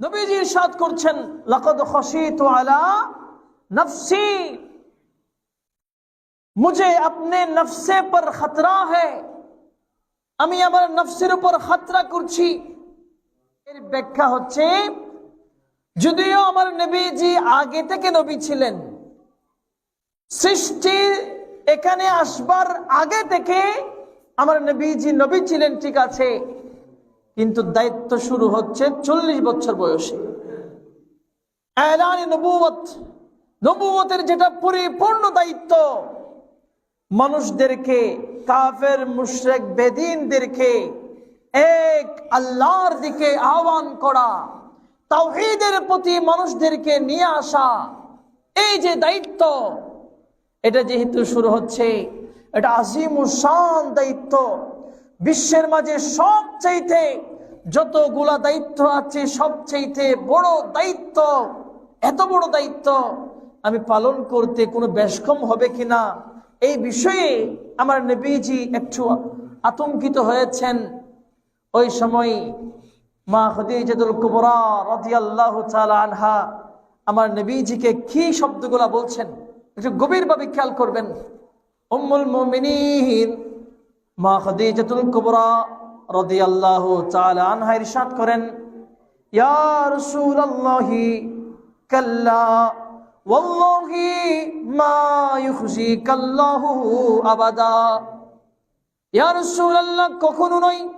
নবীজি ইরশাদ করছেন, লাকদ খসিতু আলা নফসি। মুঝে আপনি নফসে পর খতরা হ্যায় আমি আমার নফসের উপর খতরা করছি। এর ব্যাখ্যা হচ্ছে, যদিও আমার নবীজি আগে থেকে নবী ছিলেন, সৃষ্টি এখানে আসবার আগে থেকে আমার নবীজি নবী ছিলেন, ঠিক আছে। কিন্তু দায়িত্ব শুরু হচ্ছে চল্লিশ বছর বয়সে। নবুয়ত যেটা পরিপূর্ণ দায়িত্ব, মানুষদেরকে, কাফের, মুশরেক, বেদিনদেরকে এক আল্লাহর দিকে আহ্বান করা, তাওহীদের প্রতি মানুষদেরকে নিয়ে আসা, এই যে দায়িত্ব, এটা যেহেতু শুরু হচ্ছে, এটা আজিম শান দায়িত্ব। বিশ্বের মাঝে সবচাইতে যতগুলা দায়িত্ব আছে, সবচাইতে বড় দায়িত্ব, এত বড় দায়িত্ব আমি পালন করতে কোনো ব্যস্কম হবে কিনা? এই বিষয়ে আমার নবীজি একটু আতঙ্কিত হয়েছেন। ওই সময় মা খদিজাতুল কুবরা রাদিয়াল্লাহু আনহা আমার নবীজিকে কি শব্দগুলা বলছেন? একটু গভীরভাবে খেয়াল করবেন। উম্মুল মুমিনিন মা খদিজাতুল কুবরা রাদিয়াল্লাহু তাআলা আনহা ইরশাদ করেন, ইয়া রাসূলুল্লাহি, কাল্লা, ওয়াল্লাহি মা ইউখজিকাল্লাহু আবাদা। ইয়া রাসূলুল্লাহ, কখনো নয়।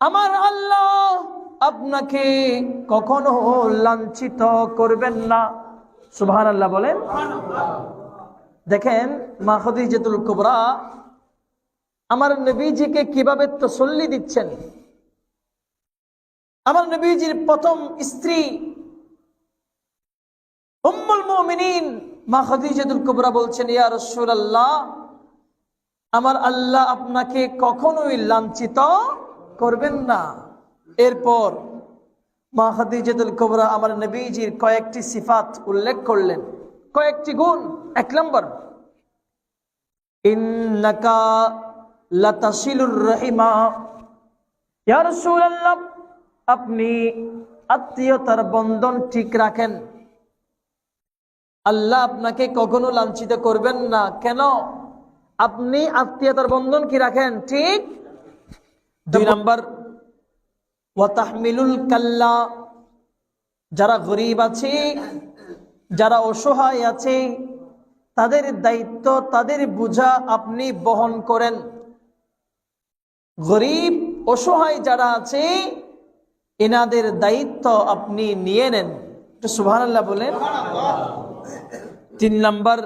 আমার আল্লাহ আপনাকে কখনো লাঞ্ছিত করবেন না। সুবহান আল্লাহ বলেন। দেখেন মা খদিজাতুল কুবরা আমার নবীজিকে কীভাবে তসল্লি দিচ্ছেন? আমার নবীজির প্রথম স্ত্রী আমার আল্লাহ আপনাকে কখনোই লাঞ্ছিত করবেন না। এরপর মা খাদিজাতুল কুবরা আমার নবীজির কয়েকটি সিফাত উল্লেখ করলেন। কয়েকটি গুণ। এক নম্বর, ইন্নাকা রহিমা। আপনি আত্মীয়তার বন্ধন ঠিক রাখেন। আল্লাহ আপনাকে কখনো লাঞ্ছিত করবেন না। কেন? আপনি আত্মীয়তার বন্ধন কি রাখেন? ঠিক? দুই নাম্বার কাল্লা, যারা গরিব আছে, যারা অসহায় আছে, তাদের দায়িত্ব, তাদের বোঝা আপনি বহন করেন। গরিব, অসহায় যারা আছে, এনাদের দায়িত্ব আপনি নিয়ে নেন। সুভানাল্লাহ বলেন। তিন নাম্বার,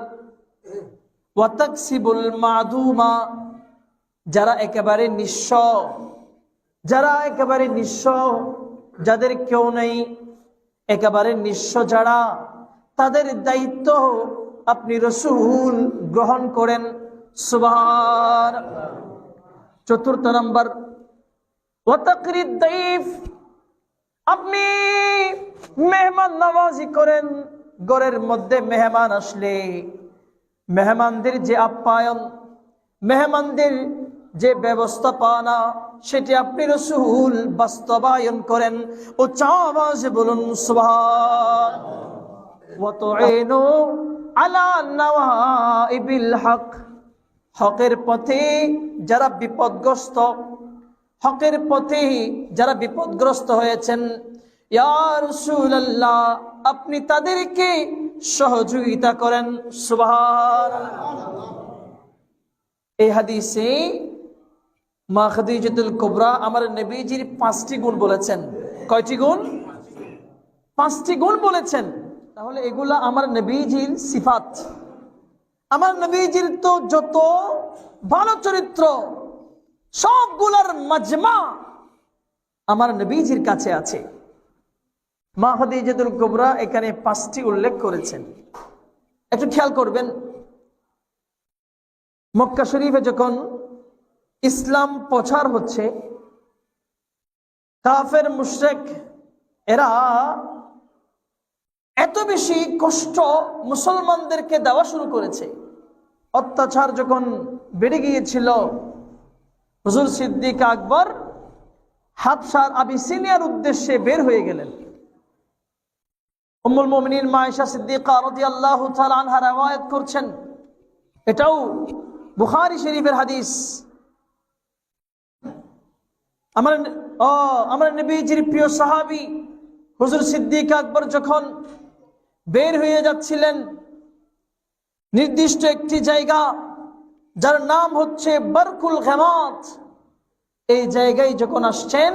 ওয়াতাকসিবুল মাদুমা, যারা একেবারে নিঃস্ব, যারা একেবারে নিঃস্ব, যাদের কেউ নেই, একেবারে নিঃস্ব যারা, তাদের দায়িত্ব আপনি রসুল গ্রহণ করেন। সুবাহ চতুর্থ নম্বর আপনি মেহমান নামাজি করেন গড়ের মধ্যে মেহমান আসলে, মেহমানদের যে আপ্যায়ন, মেহমানদের যে ব্যবস্থাপনা, সেটি আপনি রসুল বাস্তবায়ন করেন। ও চাওয়াজে বলুন হক। হকের পথে যারা বিপদগ্রস্ত, হকের পথে যারা বিপদগ্রস্ত হয়েছেন আল্লাহ আপনি তাদেরকে সহযোগিতা করেন। সুবাহ এই হাদিসে মা খাদিজাতুল কুবরা আমার নবীজির পাঁচটি গুণ বলেছেন। কয়টি গুণ? পাঁচটি গুণ বলেছেন। তাহলে এগুলা আমার নবীজির সিফাত। আমার নবীজির তো যত ভালো চরিত্র, সবগুলার মাজমা আমার নবীজির কাছে আছে। মা খাদিজাতুল কুবরা এখানে পাঁচটি উল্লেখ করেছেন। একটু খেয়াল করবেন, মক্কা শরীফে যখন ইসলাম প্রচার হচ্ছে, কাফের, মুশরেক এরা এত বেশি কষ্ট মুসলমানদেরকে দেওয়া শুরু করেছে। অত্যাচার যখন বেড়ে গিয়েছিল, হুজুর সিদ্দিক আকবর হাফসার আবিসিনিয়ার উদ্দেশ্যে বের হয়ে গেলেন। উম্মুল মুমিনিন মায়েশা সিদ্দিকা রাদিয়াল্লাহু তাআলা আনহা রওয়ায়াত করছেন। এটাও বুখারী শরীফের হাদিস। আমার, ও, আমার নবীজির প্রিয় সাহাবী হুজুর সিদ্দিক আকবর যখন বের হয়ে যাচ্ছিলেন নির্দিষ্ট একটি জায়গা, যার নাম হচ্ছে বরকুল খেমাত এই জায়গায় যখন আসছেন,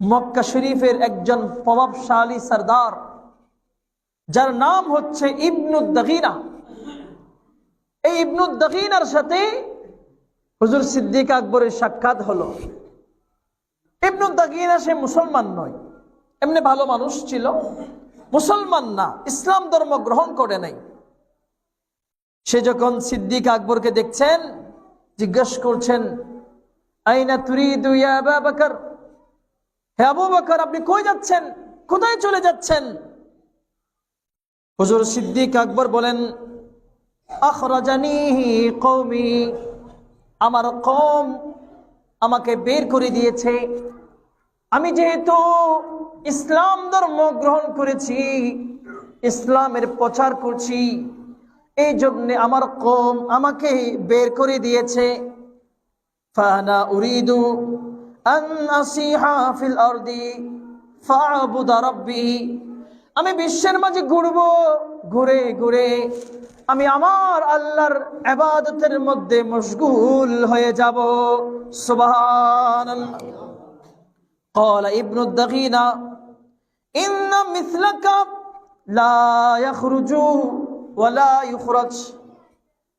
মক্কা শরীফের একজন প্রভাবশালী সর্দার, যার নাম হচ্ছে ইবনুদ্দিনা এই ইবনুদ্দিনার সাথে হুজুর সিদ্দিক আকবরের সাক্ষাৎ হলো। ইবনুদ্দিনা সে মুসলমান নয়, এমনি ভালো মানুষ ছিল। মুসলমান না, ইসলাম ধর্ম গ্রহণ করে নাই। সে যখন সিদ্দিক আকবরকে দেখছেন, জিজ্ঞেস করছেন, আইনা তুরিদু ইয়া হে আবু বকর, আপনি কই যাচ্ছেন? কোথায় চলে যাচ্ছেন? হুজুর সিদ্দিক আকবর বলেন, আখরাজানি কওমি, আমার কম আমাকে বের করে দিয়েছে। আমি যেহেতু ইসলাম ধর্ম গ্রহণ করেছি, ইসলামের প্রচার করছি। এই জন্যে আমার কম আমাকে বের করে দিয়েছে। ফানা উরিদু আমি বিশ্বের মাঝে ঘুরবো, ঘুরে ঘুরে। আমি আমার আল্লাহর ইবাদতের মধ্যে মশগুল হয়ে যাব। সুবহানাল্লাহ। قال ابن الدغينة إن مثلك لا يخرج ولا يخرج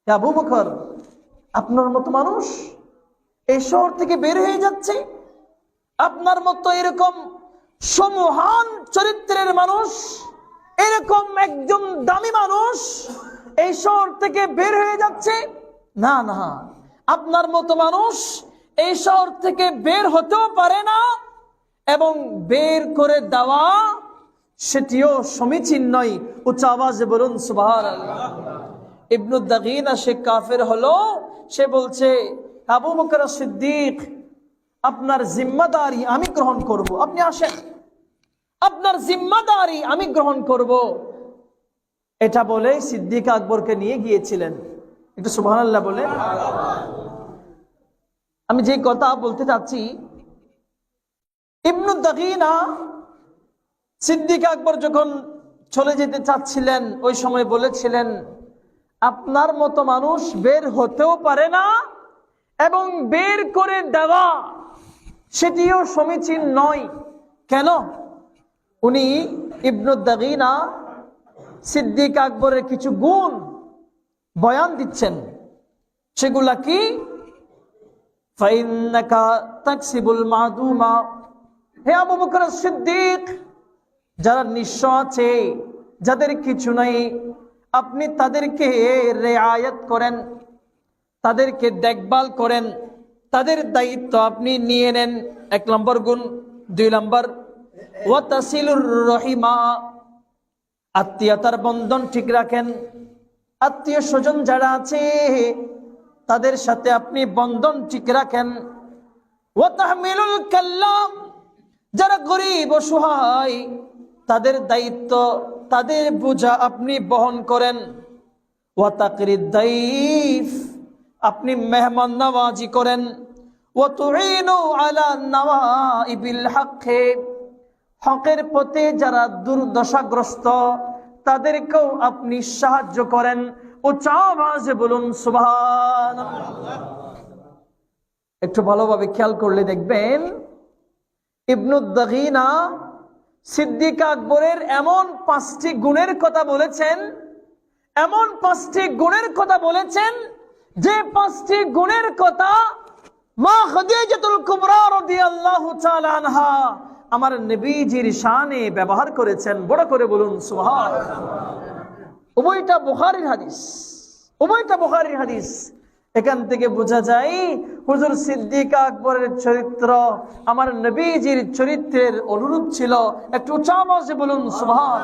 يا আবু বকর আপনার মতো মানুষ এই শহর থেকে বের হয়ে যাচ্ছে আপনার মতো এরকম সমহান চরিত্রের মানুষ এরকম একজন দামি মানুষ এই শহর থেকে বের হয়ে যাচ্ছে না না আপনার মতো মানুষ এই শহর থেকে বের হতেও পারে না এবং বের করে দেওয়া সেটিও সমীচীন নয়। উচ্চ আওয়াজে বলুন সুবাহ ইবনুদ্দাগিনা সে কাফের হলো, সে বলছে, আবু বকর সিদ্দিক, আপনার জিম্মাদারি আমি গ্রহণ করব। আপনি আসেন। আপনার জিম্মাদারি আমি গ্রহণ করব। এটা বলে সিদ্দিক আকবরকে নিয়ে গিয়েছিলেন। একটু সুবহানাল্লাহ বলে আমি যে কথা বলতে চাচ্ছি ইবনুদ্দাগিনা সিদ্দিক আকবর যখন চলে যেতে চাচ্ছিলেন, ওই সময় বলেছিলেন, আপনার মতো মানুষ বের হতেও পারে না এবং বের করে দেওয়া সেটিও সমীচীন নয়। কেন? উনি ইবনুদ্দাগিনা সিদ্দিক আকবরের কিছু গুণ বয়ান দিচ্ছেন। সেগুলা কি? ফাইন্নাকা তাকসিবুল মাদুমা হে আবু বকর সিদ্দিক, যারা নিঃস্ব আছে, যাদের কিছু নাই, আপনি তাদেরকে রেআয়াত করেন, তাদেরকে দেখভাল করেন, তাদের দায়িত্ব আপনি নিয়ে নেন। এক নম্বর গুণ, দুই নম্বর ও ওয়াতাসিলুর রহিমা, আত্মীয়তার বন্ধন ঠিক রাখেন। আত্মীয় স্বজন যারা আছে, তাদের সাথে আপনি বন্ধন ঠিক রাখেন। ও ওয়াতাহমিলুল কাল্লাম যারা গরিব অসহায় তাদের দায়িত্ব, তাদের বোঝা আপনি বহন করেন। ওয়াতাকরিদ দাইফ, আপনি মেহমান নওয়াজি করেন। ওয়াতুইনু আলা নওয়াইবিল হকে হকের পথে যারা দুর্দশাগ্রস্ত, তাদেরকেও আপনি সাহায্য করেন। ও চাওয়াজে বলুন, সুবহান একটু ভালোভাবে খেয়াল করলে দেখবেন ইবনুদ্দিনা সিদ্দিক আকবরের এমন পাঁচটি গুণের কথা বলেছেন, এমন পাঁচটি গুণের কথা বলেছেন, যে পাঁচটি গুণের কথা মা খাদিজাতুল কুবরা রাদিয়াল্লাহু তাআলা আনহা আমার নবীজির শানে ব্যবহার করেছেন। বড় করে বলুন সুবহান উভয়টা বুখারীর হাদিস উভয়টা বুখারীর হাদিস। এখান থেকে বোঝা যায়, হুজুর সিদ্দিক আকবরের চরিত্র, আমার নবীজির চরিত্রের অনুরূপ ছিল। একটু উচ্চ আওয়াজে বলুন সুবহান